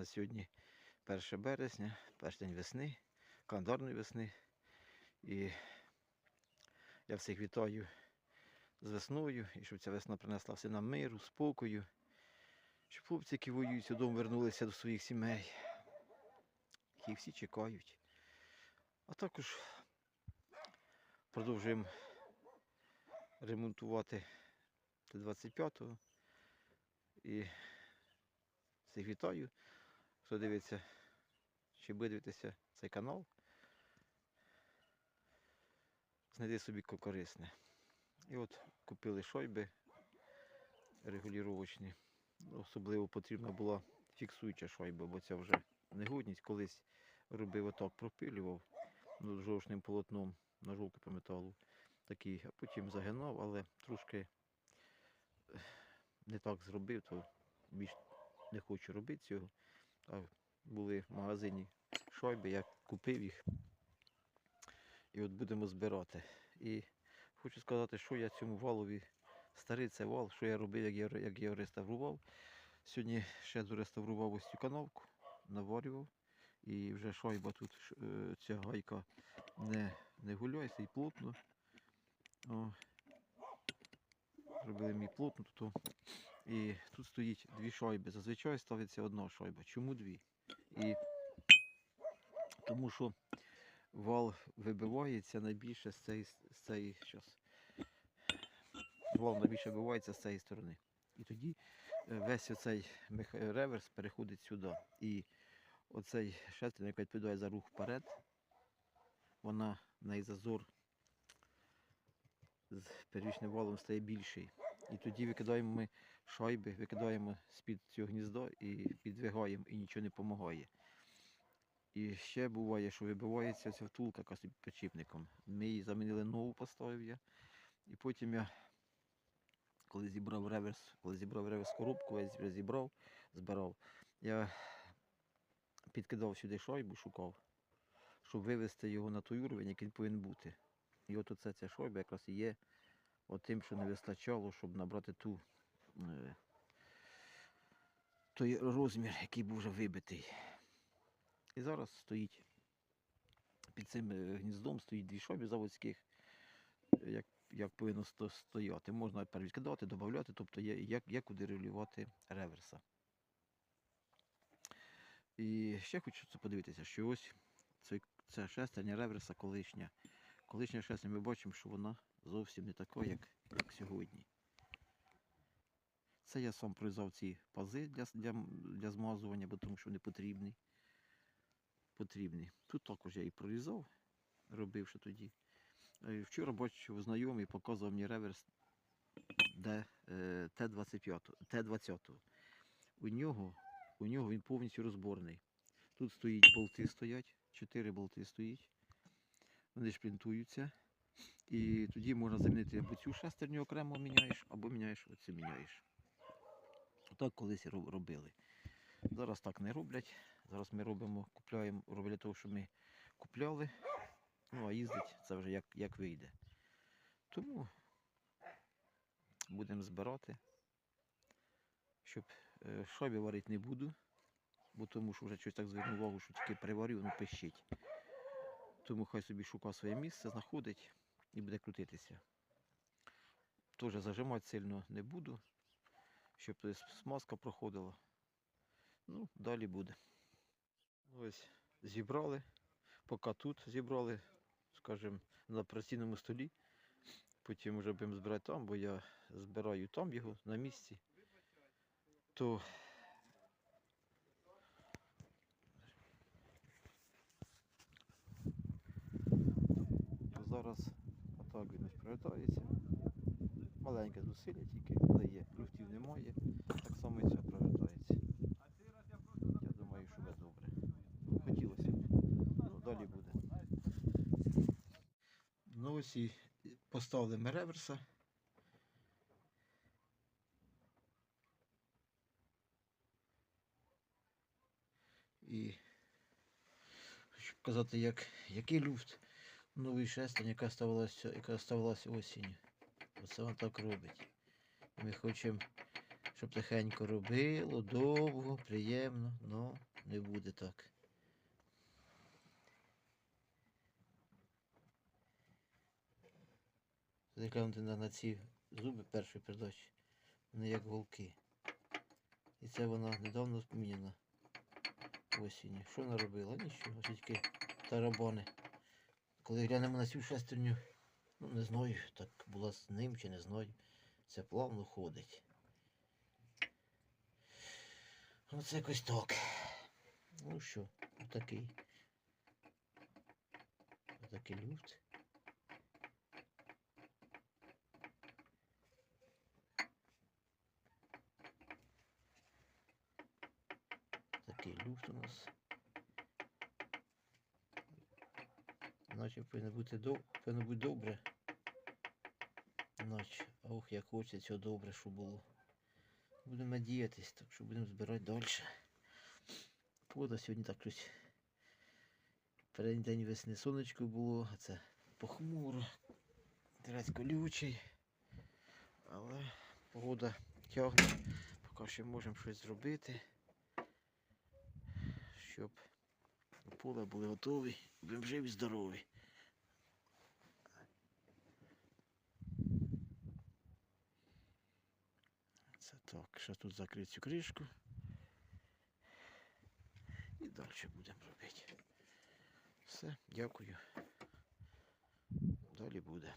на сьогодні 1 березня, перший день весни, календарної весни. І я всіх вітаю з весною, і щоб ця весна принесла всім нам миру, спокою, щоб хлопці, які воюють додому, вернулися до своїх сімей, які всі чекають. А також продовжуємо ремонтувати Т-25 і всіх вітаю, хто дивиться чи буде дивитися цей канал. Знайди собі ко- корисне. І от купили шойби регулювачні. Особливо потрібна була фіксуюча шойба, бо це вже негодність. Колись робив отак, пропилював жовчним полотном на жовтку по металу. Такий, а потім загинав, але трошки не так зробив, то більш не хочу робити цього. Були в магазині шойби, я купив їх. І от будемо збирати. І хочу сказати, що я цьому валові, старий це вал, що я робив, як я, як я реставрував. Сьогодні ще дореставрував ось цю канавку, наварював. І вже шайба тут, е, ця гайка не, не гуляється і плотно. О, зробили мій плотно тут. І тут стоїть дві шайби. Зазвичай ставиться одна шайба. Чому дві? І тому що вал вибивається найбільше з цієї, з цієї щас. Вал найбільше вибивається з цієї сторони. І тоді е, весь оцей реверс переходить сюди. І оцей шестерня, яка відповідає за рух вперед, вона в неї зазор з первічним валом стає більший. І тоді викидаємо ми шайби, викидаємо з-під цього гнізда і підвигаємо, і нічого не допомагає. І ще буває, що вибивається ця втулка яка підчіпником. Ми її замінили нову, поставив я. І потім я, коли зібрав реверс, коли зібрав реверс коробку, вже зібрав, збирав, я підкидав сюди шайбу, шукав, щоб вивести його на той уровень, який повинен бути. І от оце ця шайба якраз і є тим, що не вистачало, щоб набрати ту, той розмір, який був вже вибитий. І зараз стоїть під цим е, гніздом стоїть дві шайби заводських, е, як, як повинно стояти. Можна перевідкидати, додати, тобто є, як, є куди регулювати реверса. І ще хочу подивитися, що ось це, це шестерня реверса колишня. Колишня шестерня ми бачимо, що вона зовсім не така, як, як сьогодні. Це я сам прорізав ці пази для, для, для змазування, бо тому що вони потрібні. потрібні. Тут також я і прорізав, робив ще тоді. Е, Вчора бачив знайомий, показував мені реверс е, Т-25, Т-20. У нього, у нього він повністю розборний. Тут стоїть болти стоять, 4 болти стоїть. Вони шплінтуються. І тоді можна замінити або цю шестерню окремо міняєш, або міняєш оцю міняєш. Так колись робили. Зараз так не роблять. Зараз ми робимо, купляємо, роблять того, що ми купляли. Ну, а їздить це вже як, як вийде. Тому будемо збирати. Щоб е, шайби варити не буду, бо тому що вже щось так звернув увагу, що тільки приварю, воно пищить. Тому хай собі шукає своє місце, знаходить і буде крутитися. Теж зажимати сильно не буду, щоб смазка проходила. Ну, далі буде. Ось зібрали, поки тут зібрали, скажімо, на операційному столі. Потім вже будемо збирати там, бо я збираю там його на місці. То зараз отак він ось приготується. Маленьке зусилля тільки, але є. Люфтів немає. Так само і це приготується. Я думаю, що буде добре. Хотілося б. Ну, далі буде. Ну ось і поставили реверса. І хочу показати, як, який люфт новий шестерня, яка ставилася, яка ставилася осінню. Оце вона так робить. І ми хочемо, щоб тихенько робило, довго, приємно, ну не буде так. Гляньте на, ці зуби першої передачі. Вони як голки. І це вона недавно поміняна осінню. Що вона робила? Нічого, тільки тарабани. Коли глянемо на цю шестерню, ну не знаю, так була з ним чи не знаю. Це плавно ходить. Оце якось так. Ну що, отакий. Отакий люфт. Такий люфт у нас. Наче повинно бути доб... повинно бути добре. Наче. Ох, як хочеться добре, що було. Будемо надіятись, так що будемо збирати далі. Погода сьогодні так щось. Передній день весни сонечко було, а це похмуро. Терець колючий. Але погода тягне. Поки ще можемо щось зробити. Щоб поле були готові, будемо живі здорові. Це так, ще тут закрити цю кришку. І далі будемо робити. Все, дякую. Далі буде.